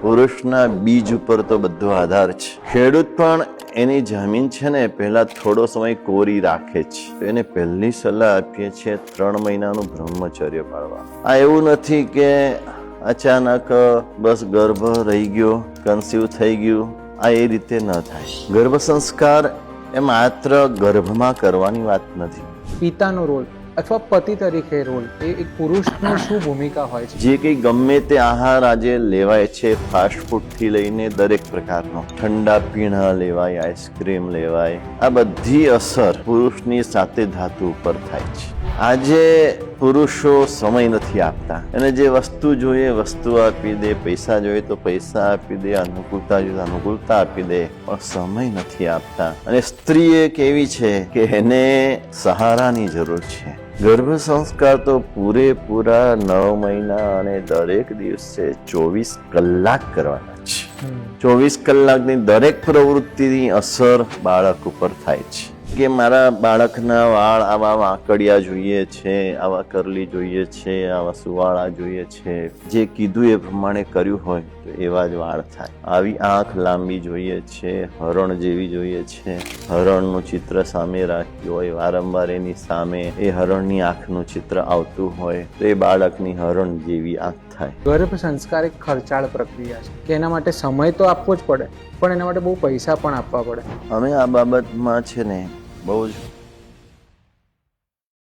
પુરુષના બીજ ઉપર તો બધો આધાર છે. ખેડૂત પણ એની જમીન છે ને, પહેલા થોડો સમય કોરી રાખે છે. એને પહેલી સલાહ આપીએ છીએ ત્રણ મહિનાનું બ્રહ્મચર્ય પાળવા. આ એવું નથી કે અચાનક બસ ગર્ભ રહી ગયો કન્સીવ થઈ ગયું. આ એ રીતે ન થાય. ગર્ભ સંસ્કાર એ માત્ર ગર્ભમાં કરવાની વાત નથી. પિતાનો રોલ. અથવા પતિ તરીકે રોલ એ એક પુરુષની શું ભૂમિકા હોય છે? જે કંઈ ગમે તે આહાર આજે લેવાય છે ફાસ્ટ ફૂડથી લઈને દરેક પ્રકારનો. ઠંડા પીણા લેવાય આઈસ્ક્રીમ લેવાય આ બધી અસર પુરુષની સાથે ધાતુ ઉપર થાય છે. આજે પુરુષો સમય નથી આપતા. અને જે વસ્તુ જોઈએ વસ્તુ આપી દે પૈસા જોઈએ તો પૈસા આપી દે અનુકૂળતા જોઈએ અનુકૂળતા આપી દે પણ સમય નથી આપતા. અને સ્ત્રી એક એવી છે કે એને સહારાની જરૂર છે. ગર્ભ સંસ્કાર તો પૂરેપૂરા નવ મહિના અને દરેક દિવસે ચોવીસ કલાક કરવાના છે. ચોવીસ કલાકની દરેક પ્રવૃત્તિની અસર બાળક ઉપર થાય છે. કે મારા બાળકના વાળ આવા વાંકડિયા જોઈએ છે આવા કરલી જોઈએ છે આવા સુવાળા જોઈએ છે. જે કીધું એ પ્રમાણે કર્યું હોય તો એવા જ વાળ થાય. આવી આંખ લાંબી જોઈએ છે હરણ જેવી જોઈએ છે. હરણનું ચિત્ર સામે રાખ્યું હોય વારંવાર એની સામે એ હરણની આંખનું ચિત્ર આવતું હોય તો એ બાળકની હરણ જેવી આંખ થાય. ગર્ભ સંસ્કાર એક ખર્ચાળ પ્રક્રિયા છે કે એના માટે સમય તો આપવો જ પડે પણ એના માટે બહુ પૈસા પણ આપવા પડે. અમે આ બાબતમાં છે ને બહુ જ